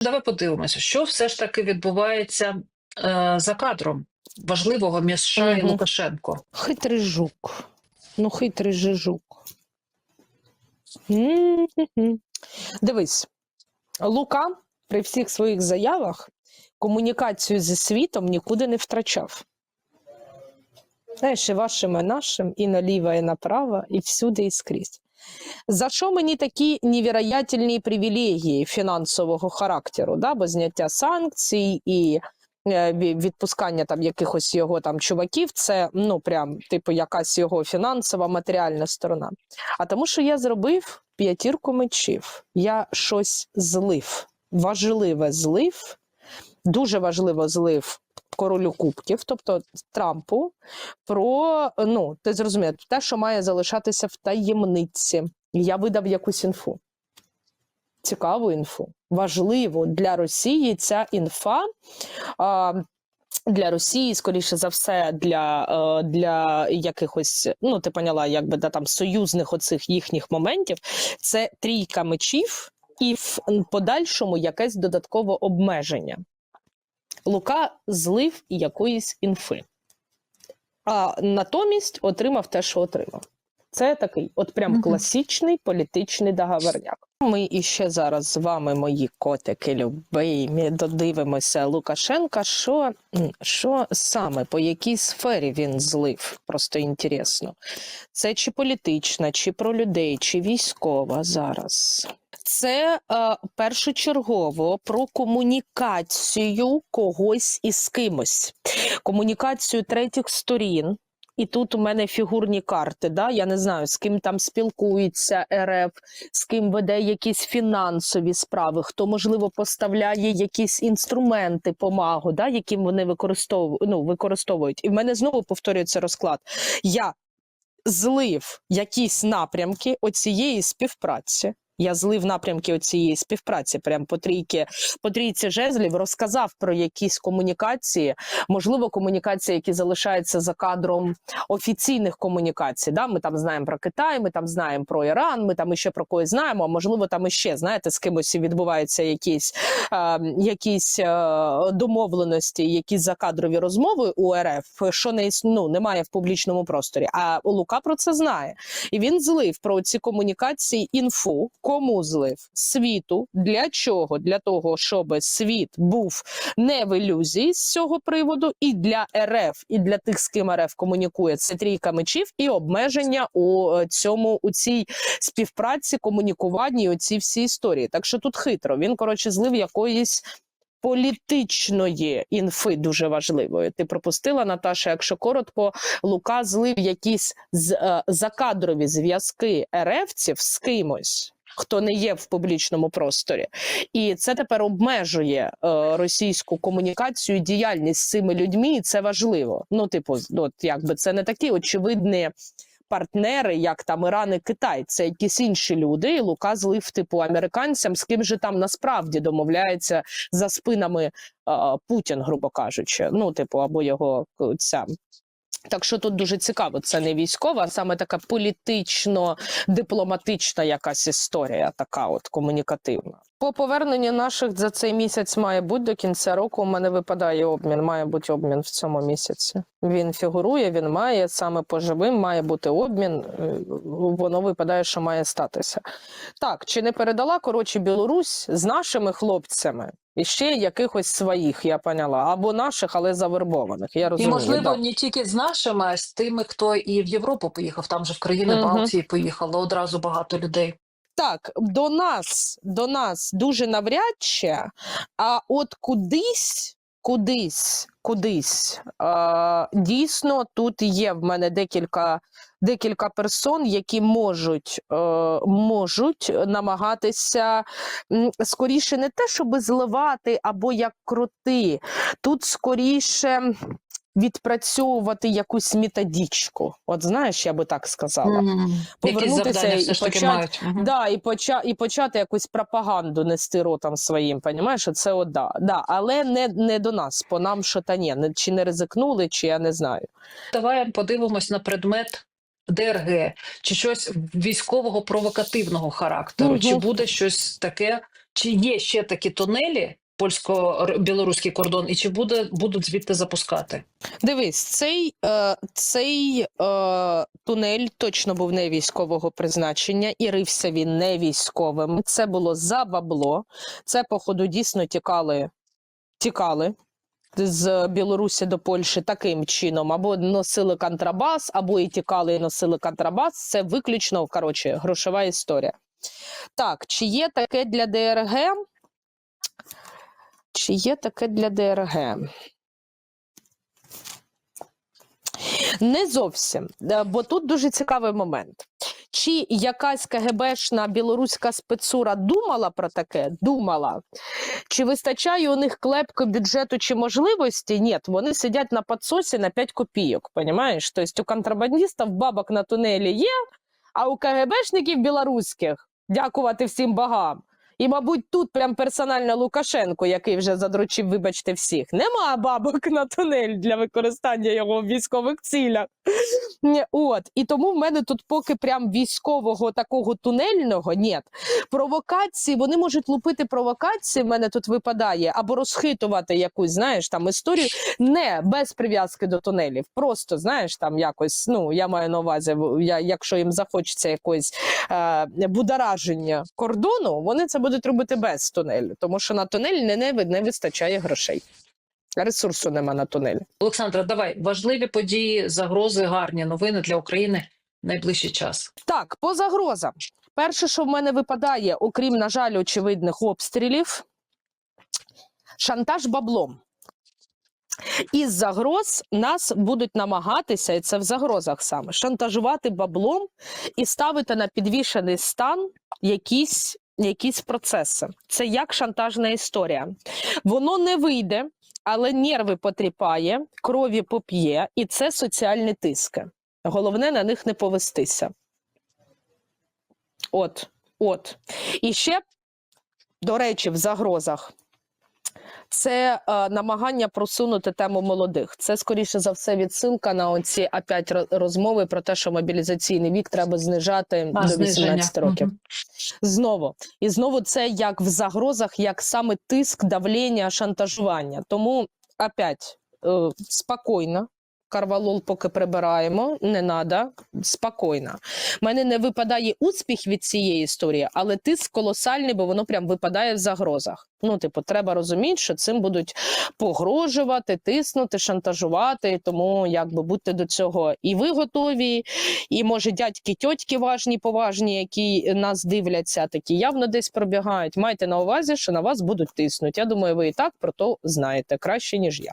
Давай подивимося, що все ж таки відбувається е, за кадром важливого між США і Лукашенко. Хитрий жук. Ну, хитрий же жук. М-м-м. Дивись, Лука при всіх своїх заявах комунікацію зі світом нікуди не втрачав. Знаєш, і вашим, і нашим, і наліво, і направо, і всюди, і скрізь. За що мені такі невероятельні привілегії фінансового характеру, да? бо зняття санкцій і е, відпускання там якихось його там чуваків, це ну прям типу якась його фінансова матеріальна сторона. А тому, що я зробив п'ятірку мечів, я щось злив, важливе злив, дуже важливо злив королю кубків, тобто Трампу, про ну ти зрозумів, те, що має залишатися в таємниці. Я видав якусь інфу. Цікаву інфу. Важливо для Росії ця інфа. А, для Росії, скоріше за все, для, е, для якихось, ну ти поняла, якби да, там союзних оцих їхніх моментів, це трійка мечів і в подальшому якесь додаткове обмеження. Лука злив якоїсь інфи, а натомість отримав те, що отримав. Це такий, от прям класичний політичний договорняк. Ми іще зараз з вами, мої котики любимі, додивимося Лукашенка. Що, що саме по якій сфері він злив? Просто інтересно. Це чи політична, чи про людей, чи військова зараз. Це е, першочергово про комунікацію когось із кимось, комунікацію третіх сторін. І тут у мене фігурні карти. Да? Я не знаю, з ким там спілкується РФ, з ким веде якісь фінансові справи, хто, можливо, поставляє якісь інструменти помагу, да? яким вони використовують, ну, використовують. І в мене знову повторюється розклад. Я злив якісь напрямки оцієї співпраці. Я злив напрямки оцієї співпраці, прям по трійки, по трійці жезлів, розказав про якісь комунікації, можливо, комунікації, які залишаються за кадром офіційних комунікацій. Да? Ми там знаємо про Китай, ми там знаємо про Іран, ми там іще про когось знаємо. А можливо, там іще знаєте, з кимось відбуваються якісь, е, якісь е, домовленості, якісь закадрові розмови у РФ, що не ну, немає в публічному просторі. А Лука про це знає. І він злив про ці комунікації інфу. Кому злив? Світу. Для чого? Для того, щоб світ був не в ілюзії з цього приводу, і для РФ, і для тих, з ким РФ комунікує, це трійка мечів і обмеження у е, цьому у цій співпраці, комунікуванні, оці всі історії. Так що тут хитро. Він коротше злив якоїсь. Політичної інфи дуже важливої. Ти пропустила, Наташа. Якщо коротко, Лука злив якісь з, е, закадрові зв'язки РФців з кимось, хто не є в публічному просторі, і це тепер обмежує е, російську комунікацію, діяльність з цими людьми. І це важливо. Ну, типу, от якби це не такі очевидні. Партнери, як там Іран і Китай, це якісь інші люди. І Лука злив типу американцям, з ким же там насправді домовляється за спинами е, Путін, грубо кажучи. Ну, типу, або його е, ця. Так що тут дуже цікаво, це не військова, а саме така політично-дипломатична якась історія, така от комунікативна. По поверненню наших за цей місяць має бути до кінця року. У мене випадає обмін. Має бути обмін в цьому місяці. Він фігурує, він має саме по живим, має бути обмін. е, Воно випадає, що має статися. Так, чи не передала коротше Білорусь з нашими хлопцями? І ще якихось своїх, я поняла, або наших, але завербованих. Я розумію, І, можливо, да. не тільки з нашими, а з тими, хто і в Європу поїхав. Там же в країни Мгм. Балтії поїхало одразу багато людей. Так, до нас, до нас дуже навряд чи, а от кудись, кудись, кудись. Е, дійсно, тут є в мене декілька, декілька персон, які можуть, е, можуть намагатися скоріше не те, щоб зливати або як крути. Тут скоріше відпрацьовувати якусь методичку. От знаєш, я би так сказала. Якісь Повернутися і почати. Да, і, поча, і почати якусь пропаганду нести ротом своїм, понімаєш? Це от да, да. Але не, не до нас, по нам що та ні. Не- Чи не ризикнули, чи я не знаю. Давай подивимось на предмет ДРГ, чи щось військового провокативного характеру, чи буде щось таке, Чи є ще такі тунелі, польсько-білоруський кордон, і чи буде, будуть звідти запускати? Дивись, цей, е, цей е, тунель точно був не військового призначення, і рився він не військовим. Це було за бабло. Це, походу, дійсно тікали, тікали з Білорусі до Польщі таким чином, або носили контрабас, або і тікали і носили контрабас. Це виключно коротше, грошова історія. Так, чи є таке для ДРГ? Чи є таке для ДРГ? Не зовсім, Е, бо тут дуже цікавий момент. Чи якась КГБшна білоруська спецура думала про таке? Думала. Чи вистачає у них клепки бюджету чи можливості? Ні, вони сидять на підсосі на 5 копійок, понімаєш? Тобто у контрабандистів бабок на тунелі є, а у КГБшників білоруських, дякувати всім богам. І, мабуть, тут прям персонально Лукашенко, який вже задручив, вибачте, всіх. Нема бабок на тунель для використання його в військових цілях. От і тому в мене тут поки прям військового такого тунельного ні. Провокації вони можуть лупити провокації. В мене тут випадає або розхитувати якусь, знаєш, там історію не без прив'язки до тунелів. Просто знаєш, там якось. Ну я маю на увазі, я, якщо їм захочеться якось е, будораження кордону, вони це будуть робити без тунелю, тому що на тунель не, не, не вистачає грошей. Ресурсу нема на тунелі. Олександра, давай важливі події, загрози, гарні новини для України в найближчий час. Так, по загрозам. Перше, що в мене випадає, окрім, на жаль, очевидних обстрілів, шантаж баблом. Із загроз нас будуть намагатися, і це в загрозах саме, шантажувати баблом і ставити на підвішений стан якісь, якісь процеси. Це як шантажна історія. Воно не вийде, але нерви потріпає, крові поп'є, і це соціальні тиски. Головне на них не повестися. От, от. І ще, до речі, в загрозах. Це е, намагання просунути тему молодих. Це скоріше за все відсилка на оці опять розмови про те, що мобілізаційний вік треба знижати А, до зниження. 18 років. Угу. Знову і знову це як в загрозах, як саме тиск, давлення, шантажування. Тому опять е, спокійно. Карвалол поки прибираємо, не треба, спокійно. У мене не випадає успіх від цієї історії, але тиск колосальний, бо воно прям випадає в загрозах. Ну, типу, треба розуміти, що цим будуть погрожувати, тиснути, шантажувати. Тому якби будьте до цього і ви готові, і може дядьки, тьотьки важні, поважні, які нас дивляться, такі явно десь пробігають. Майте на увазі, що на вас будуть тиснути. Я думаю, ви і так про то знаєте краще ніж я.